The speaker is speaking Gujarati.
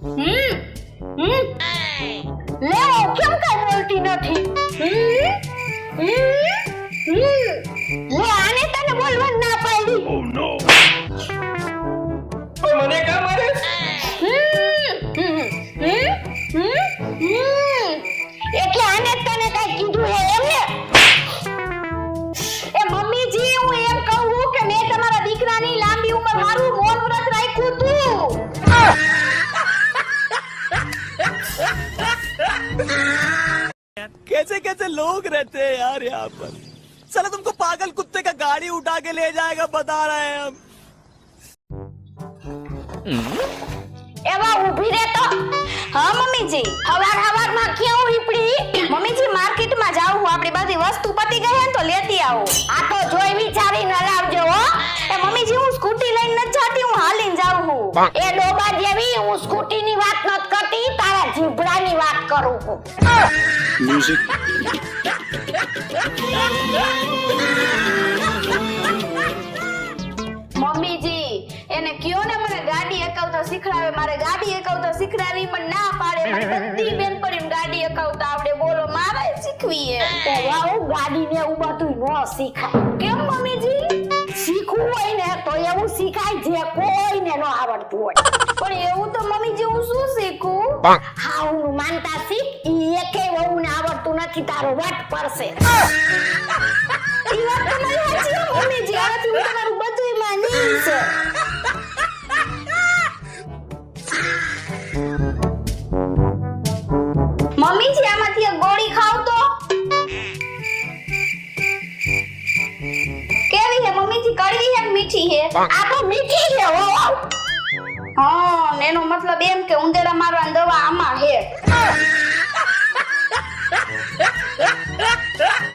હમ હમ લે કેમ કઈ બોલતી નથી હમ હમ હમ લે આને તને બોલવા ના પાડી પણ મને કામ મારે હમ હમ હમ હમ હમ એટલે આને તને કઈ કીધું હે એમ ને એ મમ્મીજી હું એમ કહું કે મેં તમારા દીકરાની લાંબી ઉંમર મારું कैसे कैसे लोग रहते हैं यार यहाँ पर साला तुमको पागल कुत्ते का गाड़ी उठा के ले जाएगा बता रहे हैं हम એવા ઊભી રહે તો હા મમ્મીજી હવાર હવારમાં ક્યાં ઉપડી મમ્મીજી માર્કેટમાં જાવું આપણી બધી વસ્તુ પતી ગઈ હે ને તો લેતી આવો આ તો જોઈ વિચારીને લાવજો હો એ મમ્મીજી હું સ્કૂટી લઈને નથી જાતી હું હાલીને જાઉં છું એ ડોબા જેવી હું સ્કૂટીની વાત નત કરતી વાત કરું છું. મમ્મીજી એને કયો ને મને ગાડી એકાવતા શીખડાવે. મારે ગાડી એકાવતા શીખડાવી પણ ના પાડે. બધી બેનપણીને ગાડી એકાવતા આવડે. બોલો મારે શીખવી એ વાહ ગાડી ને એવું બધું ન શીખાય. કેમ મમ્મીજી? શીખવું હોય ને તો એવું શીખાય જે કોઈને ન આવડતું હોય. પણ એવું તો મમ્મીજી હું શું શીખું? હા હું માનતા શીખ ઈ એકે વહુને આવડતું નથી તારો વટ પડશે. ઈ વાત તમારી સાચી હો, મમ્મીજી આનાથી હું તમારું બધુંય માનીશ મમ્મીજી આમાંથી એક ગોળી ખાવ તો. કેવી હે મમ્મીજી? કડવી હે મીઠી હે? આ તો મીઠી છે હો ને એનો મતલબ એમ કે ઉંદેડા મારવાની દવા આમાં હે